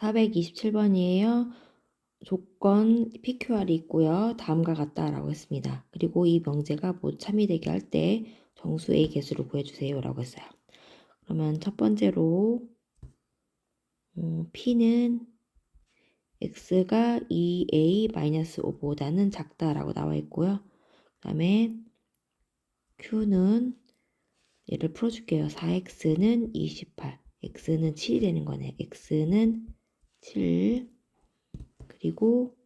427번이에요. 조건 PQR이 있고요. 다음과 같다라고 했습니다. 그리고 이 명제가 뭐 참이 되게 할 때 정수 A 개수를 구해주세요 라고 했어요. 그러면 첫 번째로 어, P는 X가 2A-5보다는 작다라고 나와 있고요. 그 다음에 Q는 얘를 풀어줄게요. 4X는 28, X는 7이 되는 거네. X는 7, 그리고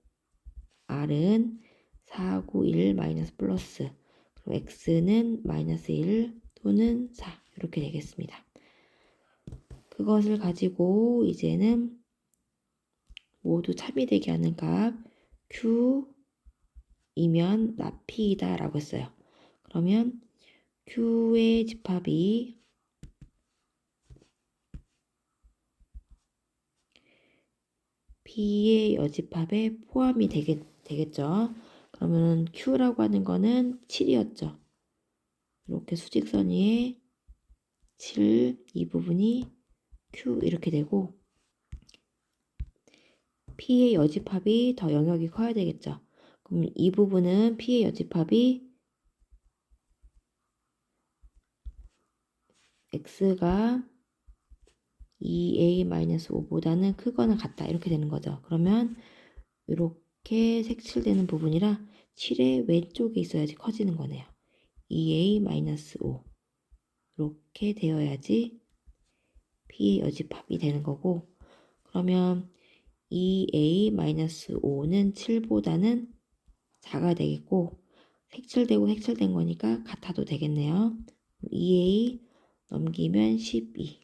R은 4, 9, 1 마이너스 플러스 그럼 X는 마이너스 1 또는 4 이렇게 되겠습니다. 그것을 가지고 이제는 모두 참이 되게 하는 값 Q이면 나피이다 라고 했어요. 그러면 Q의 집합이 P의 여집합에 포함이 되겠, 되겠죠. 그러면 Q라고 하는 거는 7이었죠. 이렇게 수직선 위에 7, 이 부분이 Q 이렇게 되고 P의 여집합이 더 영역이 커야 되겠죠. 그럼 이 부분은 P의 여집합이 X가 2a-5보다는 크거나 같다 이렇게 되는 거죠. 그러면 이렇게 색칠되는 부분이라 7의 왼쪽에 있어야지 커지는 거네요. 2a-5 이렇게 되어야지 p의 여집합이 되는 거고 그러면 2a-5는 7보다는 작아야 되겠고 색칠되고 색칠된 거니까 같아도 되겠네요. 2a 넘기면 12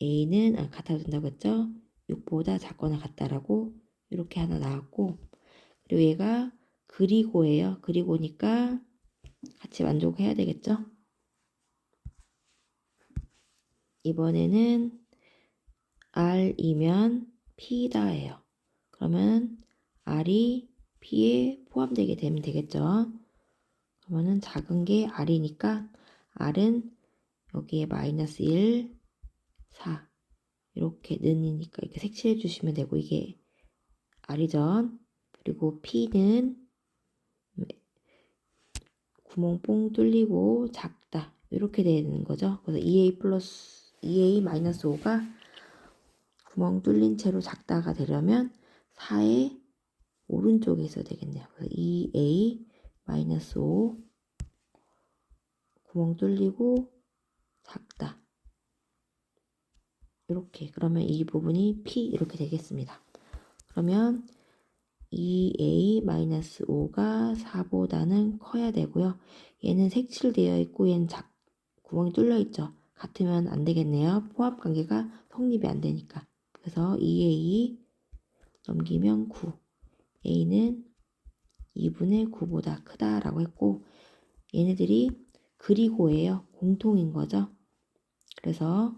A는 아, 같아도 된다고 했죠? 6보다 작거나 같다라고 이렇게 하나 나왔고 그리고 얘가 그리고예요. 그리고니까 같이 만족해야 되겠죠? 이번에는 R이면 P다예요. 그러면 R이 P에 포함되게 되면 되겠죠? 그러면은 작은 게 R이니까 R은 여기에 마이너스 1, 4 이렇게 는이니까 이렇게 색칠해 주시면 되고 이게 R이전 그리고 P는 구멍 뽕 뚫리고 작다 이렇게 되는 거죠. 그래서 2A 플러스 2A 마이너스 5가 구멍 뚫린 채로 작다가 되려면 4의 오른쪽에 있어야 되겠네요. 그래서 2A 마이너스 5 구멍 뚫리고 작다. 이렇게 그러면 이 부분이 P 이렇게 되겠습니다. 그러면 2A-5가 4보다는 커야 되고요. 얘는 색칠되어 있고 얘는 작, 구멍이 뚫려 있죠. 같으면 안 되겠네요. 포함 관계가 성립이 안 되니까. 그래서 2A 넘기면 9. A는 2분의 9보다 크다라고 했고 얘네들이 그리고예요. 공통인 거죠. 그래서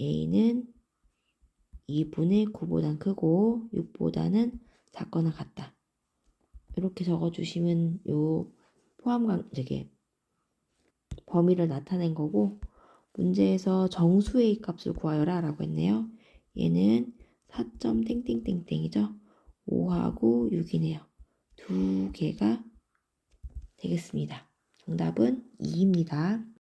A는 2분의 9보단 크고 6보다는 작거나 같다. 이렇게 적어주시면 요 포함관 되게 범위를 나타낸 거고 문제에서 정수의 값을 구하여라 라고 했네요. 얘는 4. 땡땡땡땡이죠. 5하고 6이네요. 두 개가 되겠습니다. 정답은 2입니다.